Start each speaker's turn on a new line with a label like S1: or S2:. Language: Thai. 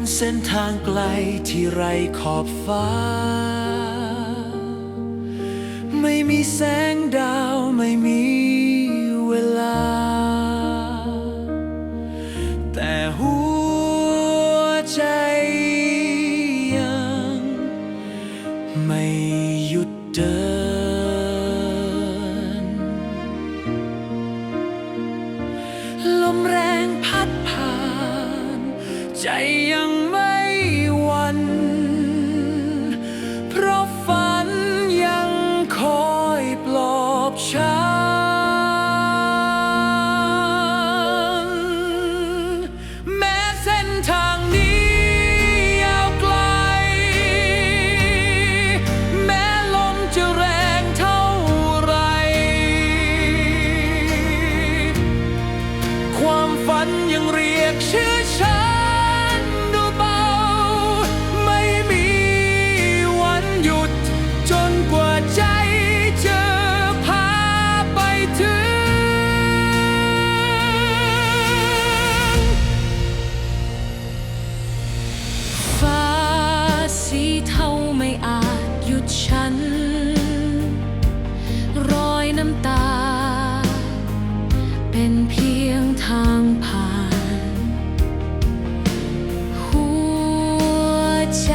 S1: นเส้นทางไกลที่ไรขอบฟ้า ไม่มีแสงดาวไม่มีเวลา แต่หัวใจยัง ไม่หยุดเดิน ลมแรงพัดผ่าน ใจยัง ไม่อาจหยุดฉัน รอยน้ำตา เป็นเพียงทางผ่าน หัวใจ